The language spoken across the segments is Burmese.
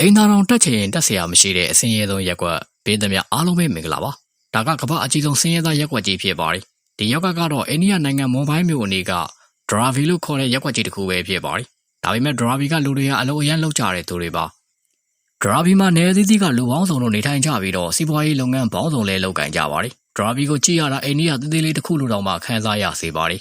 အိမ်သာတော်တက်ချင်တက်เสียမရှိတဲ့အစင်းရဲဆုံးရက်ကွက်ပေးသမျှအားလုံးပဲမင်္ဂလာပါဒါကကမ္ဘာအကြီးဆုံးစင်းရဲသားရက်ကွက်ကြီးဖြစ်ပါတယ်ဒီရက်ကွက်ကတော့အိန္ဒိယနိုင်ငံမွန်ဘိုင်းမြို့အနေကဒရာဗီလို့ခေါ်တဲ့ရက်ကွက်ကြီးတစ်ခုပဲဖြစ်ပါတယ်ဒါပေမဲ့ဒရာဗီကလူတွေကအလုံးအရန်လောက်ကြတဲ့သူတွေပါဒရာဗီမှာနေသီးသီးကလူပေါင်းစုံတို့နေထိုင်ကြပြီးတော့စီးပွားရေးလုပ်ငန်းပေါင်းစုံလည်းလုပ်ကင်ကြပါတယ်ဒရာဗီကိုကြည့်ရတာအိန္ဒိယသေးသေးလေးတစ်ခုလိုတောင်မှခန်းစားရစေပါတယ်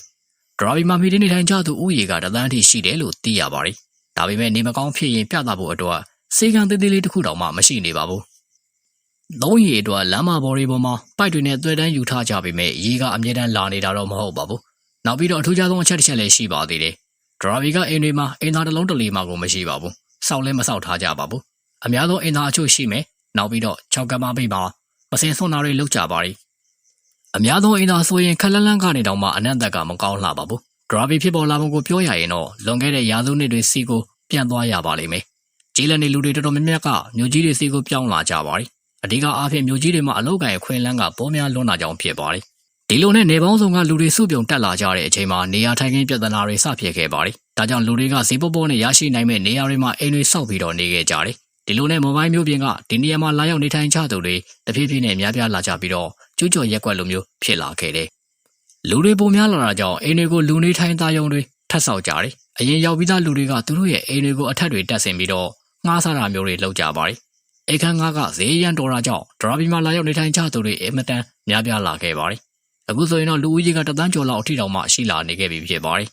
ဒရာဗီမှာမိနေထိုင်ကြသူဥယေကတသန်းထိရှိတယ်လို့သိရပါတယ်ဒါပေမဲ့နေမကောင်းဖြစ်ရင်ပြသဖို့အတွက် စေကံသေးသေးလေးတစ်ခုတောင်မှမရှိနေပါဘူး။သုံးရီအတွက်လမ်းမပေါ်တွေပေါ်မှာပိုက်တွေနဲ့သွဲတန်းယူထားကြပေမဲ့ရေကအမြဲတမ်းလာနေတာတော့မဟုတ်ပါဘူး။နောက်ပြီးတော့အထူးခြားဆုံးအချက်တစ်ချက်လည်းရှိပါသေးတယ်။ဒရာဗီကအိမ်တွေမှာအင်သားတစ်လုံးတစ်လီမှကိုမရှိပါဘူး။စောက်လည်းမစောက်ထားကြပါဘူး။အများဆုံးအင်သားအချို့ရှိမယ်။နောက်ပြီးတော့၆ကမပိပါမစင်ဆွန်သားတွေလောက်ကြပါလိ။အများဆုံးအင်သားဆိုရင်ခက်လန်းလန်းကနေတောင်မှအနံ့သက်ကမကောင်းလှပါဘူး။ဒရာဗီဖြစ်ပေါ်လာမှုကိုပြောရရင်တော့လွန်ခဲ့တဲ့ရာစုနှစ်တွေစီကိုပြန်သွားရပါလိမ့်မယ်။ ကျေးလက်နေလူတွေတော်တော်များများကမြို့ကြီးတွေစီကိုပြောင်းလာကြပါတယ်။အဓိကအားဖြင့်မြို့ကြီးတွေမှာအလောက်ကိုင်အခွင့်အလမ်းကပေါ်များလွန်းတာကြောင့်ဖြစ်ပါတယ်။ဒီလိုနဲ့နေပေါင်းစုံကလူတွေစုပြုံတက်လာကြတဲ့အချိန်မှာနေရာထိုင်ခင်းပြဿနာတွေစဖြစ်ခဲ့ပါတယ်။ဒါကြောင့်လူတွေကဈေးပေါပေါနဲ့ရရှိနိုင်မဲ့နေရာတွေမှာအိမ်တွေဆောက်ပြီးတော့နေခဲ့ကြတယ်။ဒီလိုနဲ့မိုဘိုင်းမျိုးပြင်ကဒီနေရာမှာလာရောက်နေထိုင်ကြသူတွေတဖြည်းဖြည်းနဲ့များပြားလာကြပြီးတော့ကျူးကျော်ရက်ကွက်လိုမျိုးဖြစ်လာခဲ့တယ်။လူတွေပုံများလာတာကြောင့်အိမ်တွေကိုလူနေထိုင်သားယုံတွေထပ်ဆောက်ကြတယ်။အရင်ရောက်ပြီးသားလူတွေကသူတို့ရဲ့အိမ်တွေကိုအထက်တွေတက်ဆင်ပြီးတော့ ငှားစားတာမျိုးတွေလုပ်ကြပါတယ်။အိတ်ခမ်းငါးကဈေးရန်တော်တာကြောင့်ဒရာဘီမှာလာရောက်နေထိုင်ကြသူတွေအင်မတန်များပြားလာခဲ့ပါတယ်။အခုဆိုရင်တော့လူဦးရေကတသန်းကျော်လောက်အထိတောင်မှရှိလာနေခဲ့ပြီဖြစ်ပါတယ်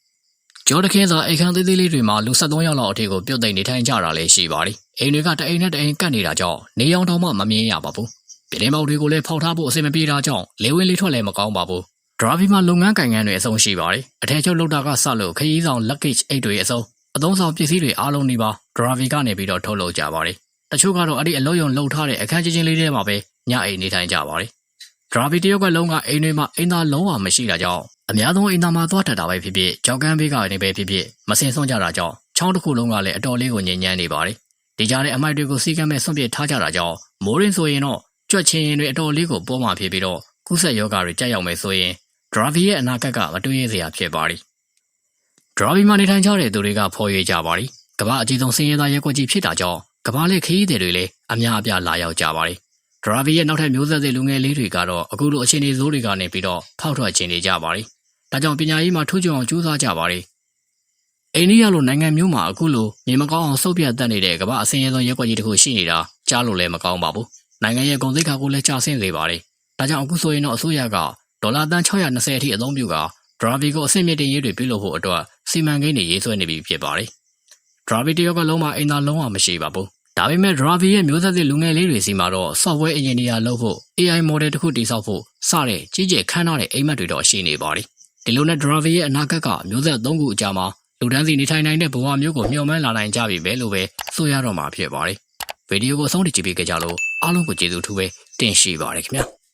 ။ကျော်တခင်းသာအိတ်ခမ်းသေးသေးလေးတွေမှာလူ73ယောက်လောက်အထိကိုပြုတ်သိမ့်နေထိုင်ကြတာလည်းရှိပါတယ်။အိမ်တွေကတအိမ်နဲ့တအိမ်ကတ်နေတာကြောင့်နေရောင်တောင်မှမမြင်ရပါဘူး။ပြည်ထောင်တွေကိုလည်းဖောက်ထားဖို့အဆင်မပြေတာကြောင့်လေဝင်လေးထွက်လည်းမကောင်းပါဘူး။ဒရာဘီမှာလုပ်ငန်းကိုင်ငန်းတွေအဆုံးရှိပါတယ်။အထက်ချုပ်လောက်တာကစလို့ခရီးဆောင် luggage အိတ်တွေအဆုံး အသုံးဆောင်ပစ္စည်းတွေအားလုံးဒီပါဒရာဗီကနေပြီးတော့ထုတ်လုပ်ကြပါတယ်။တချို့ကတော့အဲ့ဒီအလုံးယုံလှုပ်ထားတဲ့အခန်းချင်းချင်းလေးထဲမှာပဲညအိမ်နေထိုင်ကြပါတယ်။ဒရာဗီတယောက်ကလုံးကအိမ်တွေမှာအိမ်သားလုံးဝမရှိတာကြောင့်အများဆုံးအိမ်သားမှာသွားထက်တာပဲဖြစ်ဖြစ်ကြောက်ကန်းဘေးကနေပဲဖြစ်ဖြစ်မစင်ဆွန့်ကြတာကြောင့်ချောင်းတစ်ခုလုံးကလည်းအတော်လေးကိုငြိမ်ညမ်းနေပါတယ်။ဒီကြားထဲအမိုက်တွေကိုစီးကမ်းမဲ့ဆွန့်ပစ်ထားကြတာကြောင့်မိုးရင်းဆိုရင်တော့ကြွက်ချင်းရင်တွေအတော်လေးကိုပေါ်မှဖြစ်ပြီးတော့ကုဆက်ယောဂတွေကြက်ရောက်မယ်ဆိုရင်ဒရာဗီရဲ့အနာဂတ်ကမတွေးရစရာဖြစ်ပါတယ်။ ဒရာဗီမှာနေထိုင်ကြတဲ့သူတွေကဖော်ရွေကြပါတယ်။ကမ္ဘာအကြီးဆုံးစင်းရဲသားရက်ကွက်ကြီးဖြစ်တာကြောင့်ကမ္ဘာလက်ခရီးသည်တွေလည်းအများအပြားလာရောက်ကြပါတယ်။ဒရာဗီရဲ့နောက်ထပ်မျိုးဆက်သစ်လူငယ်လေးတွေကတော့အခုလိုအခြေအနေဆိုးတွေကနေပြီးတော့ဖောက်ထွက်ခြင်းနေကြပါတယ်။ဒါကြောင့်ပညာရေးမှာထိုးကြုံအောင်ကြိုးစားကြပါတယ်။အိန္ဒိယလိုနိုင်ငံမျိုးမှာအခုလိုမြေမကောင်းအောင်စုပ်ပြတ်တက်နေတဲ့ကမ္ဘာအစင်းရဲဆုံးရက်ကွက်ကြီးတစ်ခုရှိနေတာကြားလို့လည်းမကောင်းပါဘူး။နိုင်ငံရဲ့ကုန်သိက္ခာကိုလည်းကျဆင်းစေပါတယ်။ဒါကြောင့်အခုဆိုရင်တော့အစိုးရကဒေါ်လာတန်620အထိအသုံးပြုက ဒရာဗီကိုအဆင့်မြင့်တင်ရေးတွေပြုလုပ်ဖို့အတွက်စီမံကိန်းတွေရေးဆွဲနေပြီဖြစ်ပါတယ်။ Dravi တယောက်ကလုံးဝအိမ်သာလုံးဝမရှိပါဘူး။ဒါပေမဲ့ Dravi ရဲ့မျိုးဆက်သစ်လူငယ်လေးတွေစီမှာတော့ software engineer လုပ်ဖို့ AI model တစ်ခုတည်ဆောက်ဖို့စတဲ့ကြီးကျယ်ခမ်းနားတဲ့အိမ်မက်တွေတော့ရှိနေပါတယ်။ဒီလိုနဲ့ Dravi ရဲ့အနာဂတ်ကမျိုးဆက်၃ခုအကြာမှာလူတန်းစီနေထိုင်နိုင်တဲ့ဘဝမျိုးကိုမျှော်မှန်းလာနိုင်ကြပြီပဲလို့ပဲဆိုရတော့မှာဖြစ်ပါတယ်။ဗီဒီယိုကိုအဆုံးထိကြည့်ပေးကြလို့အားလုံးကိုကျေးဇူးထူးပဲတင်ရှိပါတယ်ခင်ဗျာ။